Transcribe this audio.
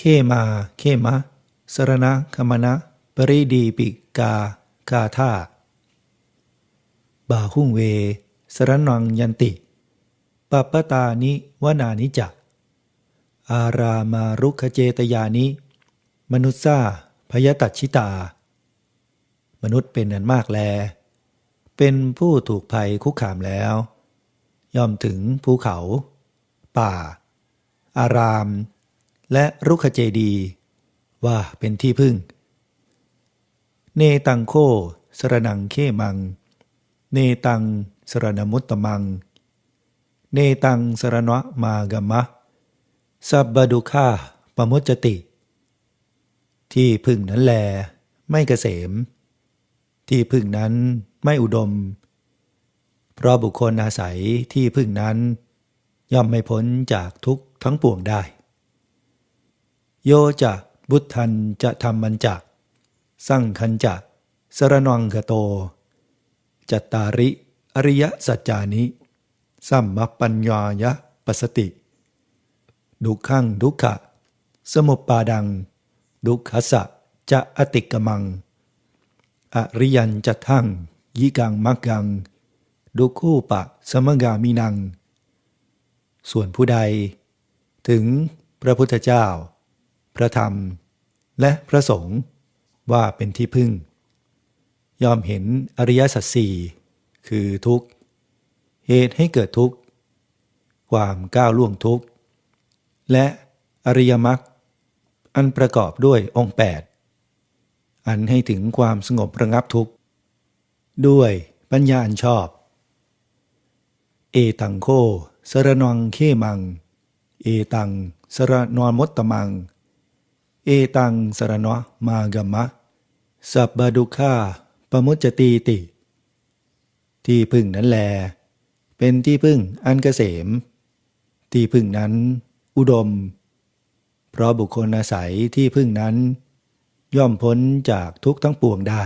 เคมา เคมะสรณะคมณะ ปริดีปิกา กาธาบาหุงเว สรนังยันติ ปัปตานิวนานิจัก อารามารุขเจตยานิ มนุษซาพยตัชิตา มนุษย์เป็นอันมากแล เป็นผู้ถูกภัยคุกคามแล้ว ย่อมถึงภูเขา ป่า อาราม และรุกขเจดีย์ว่าเป็นที่พึ่ง เนตังโคสรนังเคมัง เนตังสรณมุตตมัง เนตังสรณะมากมะ สับบดุฆาปมุจจติ ที่พึ่งนั้นแล ไม่เกษม ที่พึ่งนั้นไม่อุดม เพราะบุคคลอาศัยที่พึ่งนั้น ย่อมไม่พ้นจากทุกทั้งปวงได้ โยจะบุตทันจะทำมันจะสร้างคันจะสรนังกโต จัตตาริอริยสัจจานิสัมมปัญญายะปสติ ดุขังดุขะ สมุปปาดัง ดุขัสสะจะอติกมัง อริยันจะทั่งยิกังมักกัง ดุคู่ปะสมกามินัง ส่วนผู้ใด ถึงพระพุทธเจ้า พระธรรม และพระสงฆ์ว่าเป็นที่พึ่ง ยอมเห็นอริยสัจสี่คือทุกข์ เหตุให้เกิดทุกข์ ความก้าวล่วงทุกข์ และอริยมรรคอันประกอบด้วยองค์ 8 อันให้ถึงความสงบระงับทุกข์ ด้วยปัญญาอันชอบ เอตังโคสรนังเคมัง เอตังสรนอนมตตมัง เอตังสรณะมากมะ สับบาดุฆาปมุจจตีติ ที่พึ่งนั้นแล เป็นที่พึ่งอันเกษม ที่พึ่งนั้น อุดม เพราะบุคคลอาศัยที่พึ่งนั้น ย่อมพ้นจากทุกทั้งปวงได้